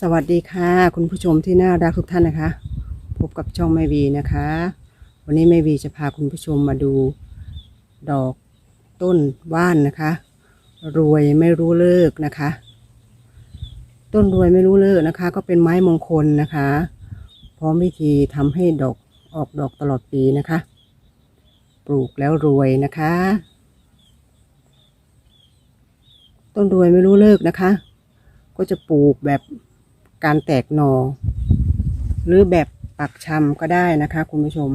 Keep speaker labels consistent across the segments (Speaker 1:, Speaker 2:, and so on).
Speaker 1: สวัสดีค่ะ คุณผู้ชมที่น่ารักทุกท่านนะคะ พบกับช่องแม่วีนะคะ วันนี้แม่วีจะพาคุณผู้ชมมาดู ดอกต้นว่านนะคะ รวยไม่รู้เลิกนะคะ ต้นรวยไม่รู้เลิกนะคะ ก็เป็นไม้มงคลนะคะ พร้อมวิธีทำให้ดอกออกดอกตลอดปีนะคะ ปลูกแล้วรวยนะคะ ต้นรวยไม่รู้เลิกนะคะก็จะปลูกแบบ การแตกหนอหรือแบบปักชำก็ได้นะคะ คุณผู้ชม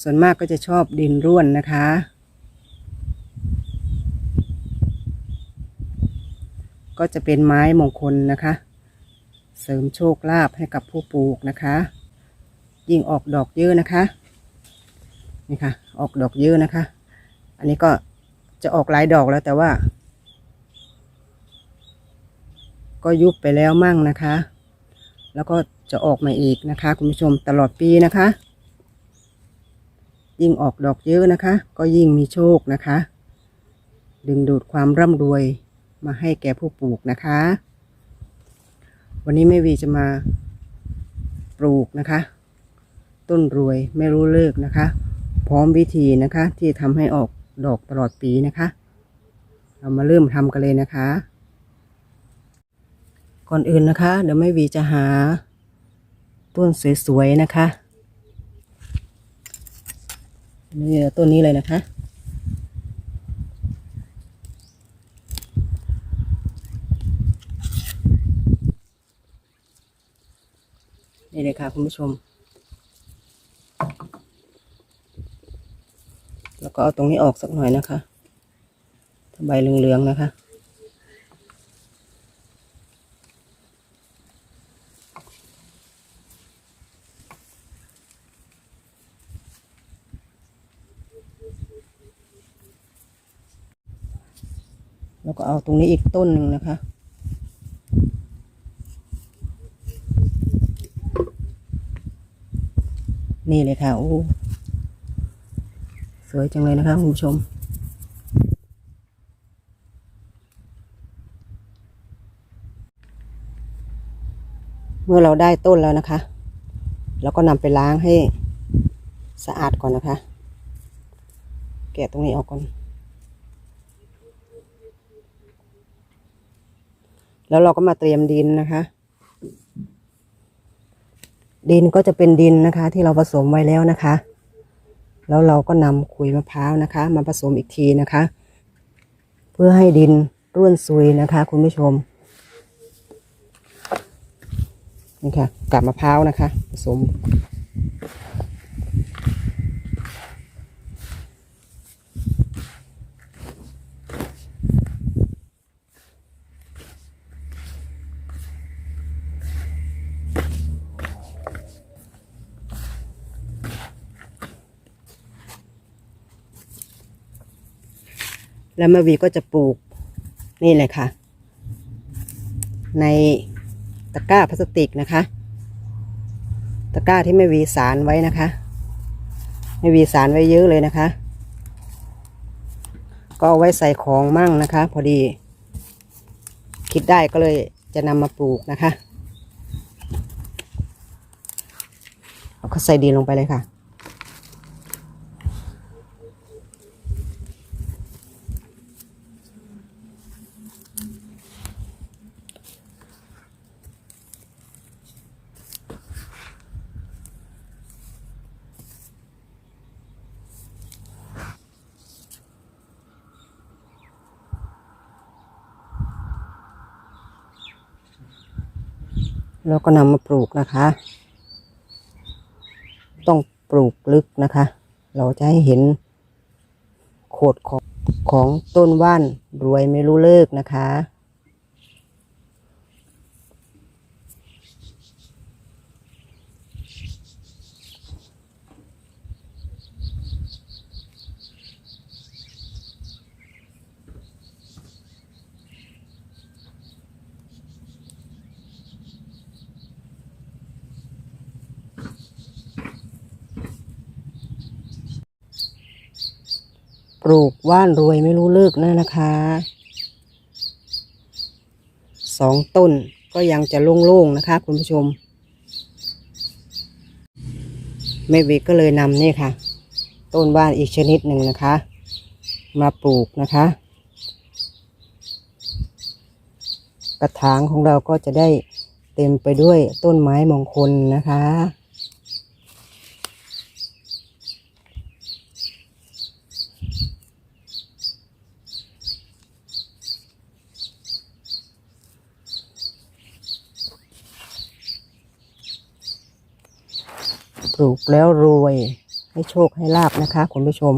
Speaker 1: ส่วนมากก็จะชอบดินร่วนนะคะ ก็จะเป็นไม้มงคลนะคะ เสริมโชคลาภให้กับผู้ปลูกนะคะ ยิ่งออกดอกเยอะนะคะ นี่ค่ะ ออกดอกเยอะนะคะ อันนี้ก็จะออกหลายดอกแล้วแต่ว่า ก็ยุบไปแล้วมั่งนะคะ แล้วก็จะออกมาอีกนะคะ คุณผู้ชมตลอดปีนะคะ ยิ่งออกดอกเยอะนะคะ ก็ยิ่งมีโชคนะคะ ดึงดูดความร่ำรวยมาให้แก่ผู้ปลูกนะคะ วันนี้แม่วีจะมาปลูกนะคะ ต้นรวยไม่รู้เลิกนะคะ พร้อมวิธีนะคะที่ทำให้ออกดอกตลอดปีนะคะ เรามาเริ่มทำกันเลยนะคะ ก่อนอื่นนะคะ เดี๋ยวแม่วีจะหา ต้นสวยๆนะคะนี่ต้นนี้เลยนะคะนี่เลยค่ะคุณผู้ชม แล้วก็เอาตรงนี้ออกสักหน่อยนะคะใบเหลืองๆนะคะ แล้วก็เอาตรงนี้อีกต้นหนึ่งนะคะ นี่เลยค่ะ โอ้สวยจังเลยนะคะคุณผู้ชมเมื่อเราได้ต้นแล้วนะคะ เราก็นำไปล้างให้สะอาดก่อนนะคะ แกะตรงนี้ออกก่อน แล้วเราก็มาเตรียมดินนะคะ ดินก็จะเป็นดินนะคะ ที่เราผสมไว้แล้วนะคะ แล้วเราก็นำขุยมะพร้าวนะคะ มาผสมอีกทีนะคะ เพื่อให้ดินร่วนซุยนะคะ คุณผู้ชมนี่ค่ะกับมะพร้าวนะคะ ผสม แล้วแม่วีก็จะปลูกนี่เลยค่ะ ในตะกร้าพลาสติกนะคะ ตะกร้าที่แม่วีสารไว้นะคะแม่วีสารไว้เยอะเลยนะคะ ก็เอาไว้ใส่ของมั่งนะคะ พอดี คิดได้ก็เลยจะนำมาปลูกนะคะเอาก็ใส่ดินลงไปเลยค่ะ แล้วก็นำมาปลูกนะคะ ต้องปลูกลึกนะคะ เราจะให้เห็นโขดของของต้นว่านรวยไม่รู้เลิกนะคะ ปลูกว่านรวยไม่รู้เลิกนะนะคะสองต้นก็ยังจะโล่งๆนะคะ คุณผู้ชมแม่วิก็เลยนำนี่ค่ะ ต้นว่านอีกชนิดหนึ่งนะคะ มาปลูกนะคะ กระถางของเราก็จะได้เต็มไปด้วยต้นไม้มงคลนะคะ ป ลูกแล้วรวย ให้โชคให้ลาบนะคะ คุณผู้ชม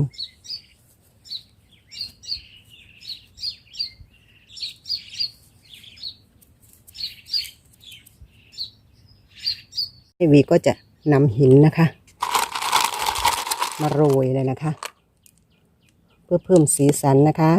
Speaker 1: เอวีก็จะนำหินนะคะ มาโรยเลยนะคะ เพื่อเพิ่มสีสันนะคะ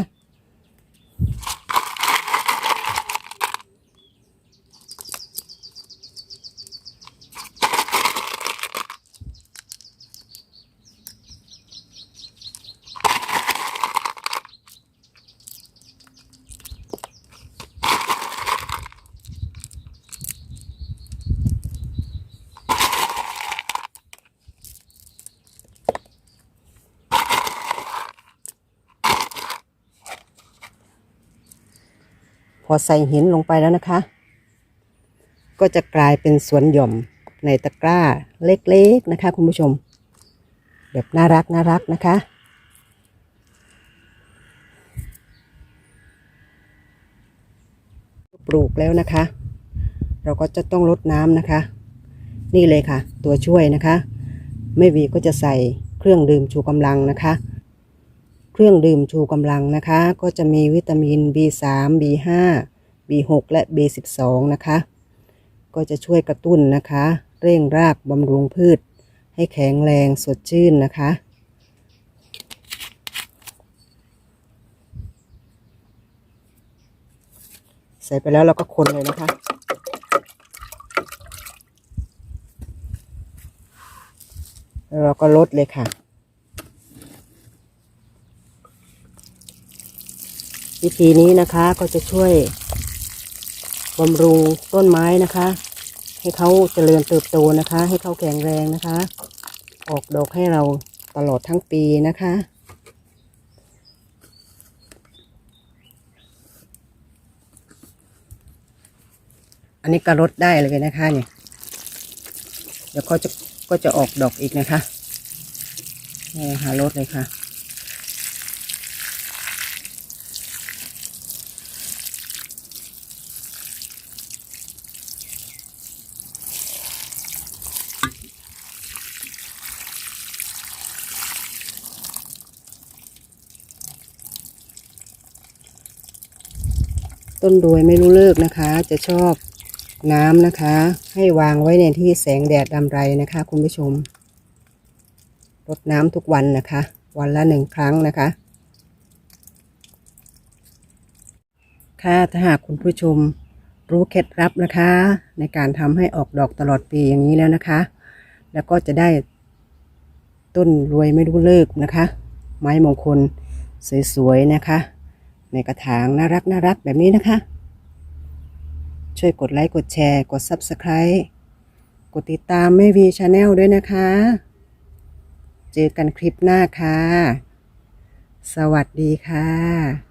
Speaker 1: พอใส่หินลงไปแล้วนะคะ ก็จะกลายเป็นสวนหย่อมในตะกร้าเล็กๆนะคะ คุณผู้ชม แบบน่ารักน่ารักนะคะ ปลูกแล้วนะคะ เราก็จะต้องลดน้ำนะคะ นี่เลยค่ะ ตัวช่วยนะคะแม่วีก็จะใส่เครื่องดื่มชูกำลังนะคะ เครื่องดื่มชูกำลังนะคะ ก็จะมีวิตามิน B3 B5 B6 และ B12 นะคะ ก็จะช่วยกระตุ้นนะคะ เร่งรากบำรุงพืช ให้แข็งแรงสดชื่นนะคะ ใส่ไปแล้วเราก็คนเลยนะคะแล้วเราก็ลดเลยค่ะ วิธีนี้นะคะก็จะช่วยบำรุงต้นไม้นะคะ ให้เขาเจริญเติบโตนะคะ ให้เขาแข็งแรงนะคะ ออกดอกให้เราตลอดทั้งปีนะคะ อันนี้ก็ลดได้เลยนะคะเนี่ยเดี๋ยวก็จะก็จะออกดอกอีกนะคะนี่นะคะลดเลยค่ะ ต้นรวยไม่รู้เลิกนะคะ จะชอบน้ำนะคะ ให้วางไว้ในที่แสงแดดดำไรนะคะ คุณผู้ชมรดน้ำทุกวันนะคะ วันละหนึ่งครั้งนะคะ ค่ะถ้าหากคุณผู้ชมรู้เคล็ดลับนะคะ ในการทำให้ออกดอกตลอดปีอย่างนี้แล้วนะคะ แล้วก็จะได้ต้นรวยไม่รู้เลิกนะคะ ไม้มงคลสวยๆนะคะ ในกระถางน่ารักน่ารักแบบนี้นะคะ ช่วยกดไลค์ กดแชร์ กด Subscribe กดติดตามแม่วีชาแนลด้วยนะคะ เจอกันคลิปหน้าค่ะ สวัสดีค่ะ